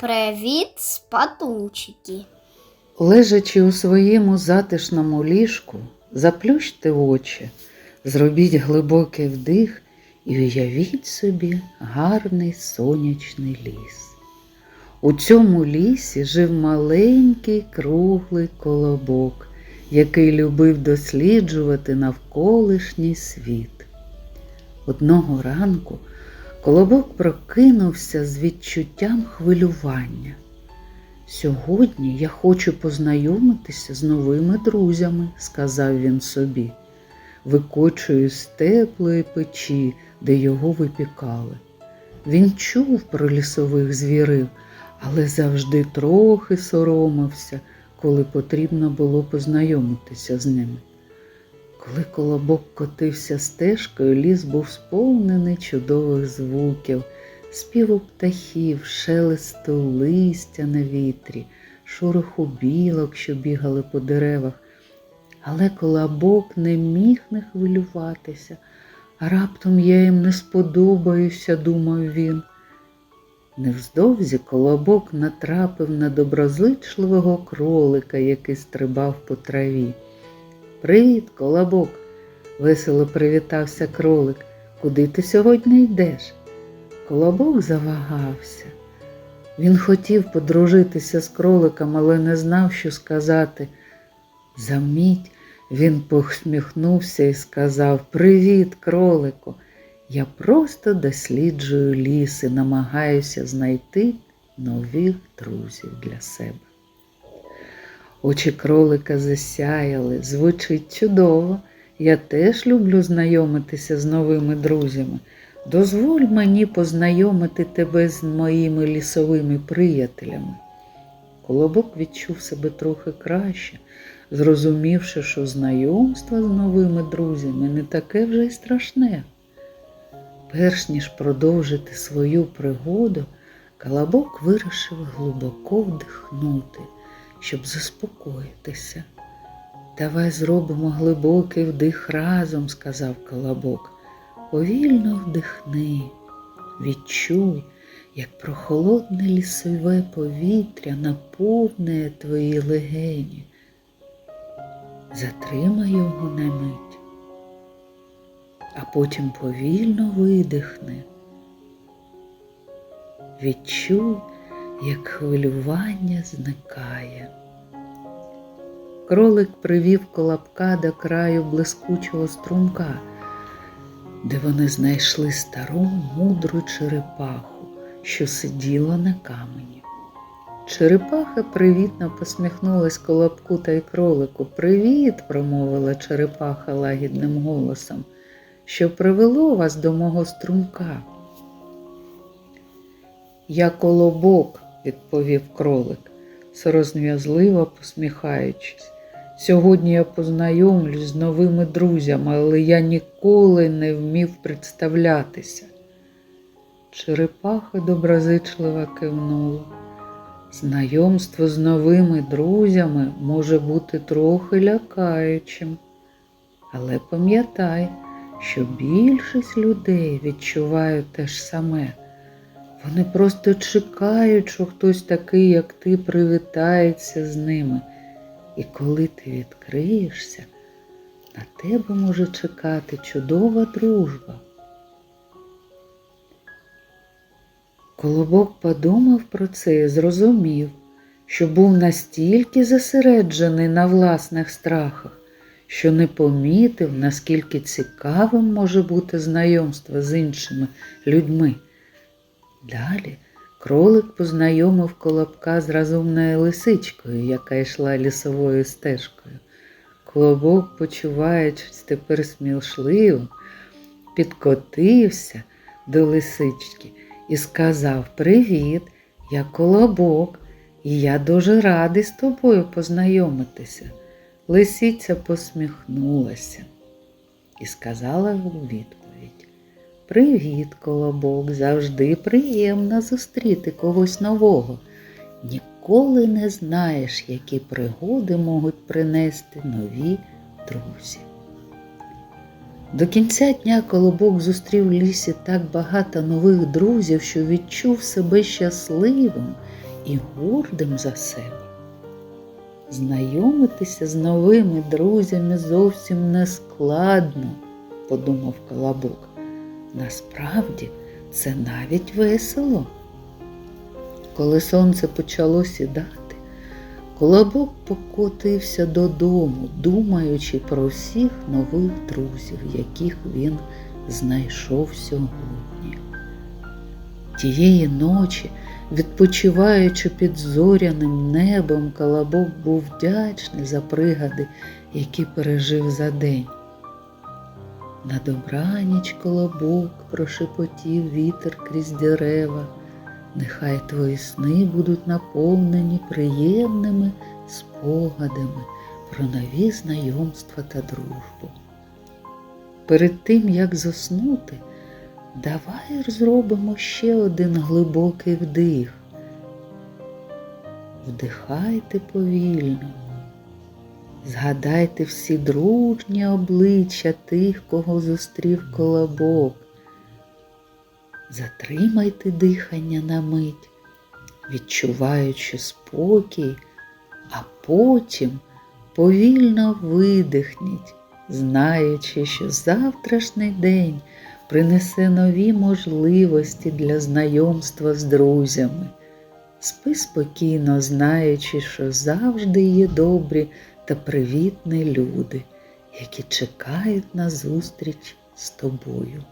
Привіт, спатунчики. Лежачи у своєму затишному ліжку, заплющте очі, зробіть глибокий вдих і уявіть собі гарний сонячний ліс. У цьому лісі жив маленький круглий колобок, який любив досліджувати навколишній світ. Одного ранку колобок прокинувся з відчуттям хвилювання. Сьогодні я хочу познайомитися з новими друзями, сказав він собі, викочує з теплої печі, де його випікали. Він чув про лісових звірів, але завжди трохи соромився, коли потрібно було познайомитися з ними. Коли колобок котився стежкою, ліс був сповнений чудових звуків співу птахів, шелесту листя на вітрі, шороху білок, що бігали по деревах. Але колобок не міг не хвилюватися, раптом я їм не сподобаюся, думав він. Невздовзі колобок натрапив на доброзичливого кролика, який стрибав по траві. Привіт, колобок, весело привітався кролик. Куди ти сьогодні йдеш? Колобок завагався. Він хотів подружитися з кроликом, але не знав, що сказати. Замить він посміхнувся і сказав Привіт, кролику. Я просто досліджую ліс і намагаюся знайти нових друзів для себе. Очі кролика засяяли, звучить чудово. Я теж люблю знайомитися з новими друзями. Дозволь мені познайомити тебе з моїми лісовими приятелями. Колобок відчув себе трохи краще, зрозумівши, що знайомство з новими друзями не таке вже й страшне. Перш ніж продовжити свою пригоду, Колобок вирішив глибоко вдихнути, щоб заспокоїтися. Давай зробимо глибокий вдих разом, сказав Колобок. Повільно вдихни, відчуй, як прохолодне лісове повітря наповнює твої легені. Затримай його на мить, а потім повільно видихни. Відчуй, як хвилювання зникає. Кролик привів колобка до краю блискучого струмка де вони знайшли стару мудру черепаху, що сиділа на камені. Черепаха привітно посміхнулась колобку та й кролику. Привіт, промовила черепаха лагідним голосом, що привело вас до мого струмка. Я колобок, відповів кролик, сорозв'язливо посміхаючись. Сьогодні я познайомлюсь з новими друзями, але я ніколи не вмів представлятися. Черепаха доброзичливо кивнула. Знайомство з новими друзями може бути трохи лякаючим. Але пам'ятай, що більшість людей відчувають те ж саме. Вони просто чекають, що хтось такий, як ти, привітається з ними. І коли ти відкриєшся, на тебе може чекати чудова дружба. Колобок подумав про це і зрозумів, що був настільки зосереджений на власних страхах, що не помітив, наскільки цікавим може бути знайомство з іншими людьми. Далі Кролик познайомив колобка з розумною лисичкою, яка йшла лісовою стежкою. Колобок, почуваючись тепер смілшливо, підкотився до лисички і сказав Привіт, я колобок, і я дуже радий з тобою познайомитися. Лисиця посміхнулася і сказала у відповідь. Привіт, колобок, завжди приємно зустріти когось нового. Ніколи не знаєш, які пригоди можуть принести нові друзі. До кінця дня колобок зустрів в лісі так багато нових друзів, що відчув себе щасливим і гордим за себе. Знайомитися з новими друзями зовсім не складно, подумав Колобок. Насправді це навіть весело. Коли сонце почало сідати, Колобок покотився додому, думаючи про всіх нових друзів, яких він знайшов сьогодні. Тієї ночі, відпочиваючи під зоряним небом, Колобок був вдячний за пригади, які пережив за день. На добраніч колобок прошепотів вітер крізь дерева. Нехай твої сни будуть наповнені приємними спогадами про нові знайомства та дружбу. Перед тим, як заснути, давай зробимо ще один глибокий вдих. Вдихайте повільно. Згадайте всі дружні обличчя тих, кого зустрів колобок. Затримайте дихання на мить, відчуваючи спокій, а потім повільно видихніть, знаючи, що завтрашній день принесе нові можливості для знайомства з друзями. Спи спокійно, знаючи, що завжди є добрі та привітні люди, які чекають на зустріч з тобою.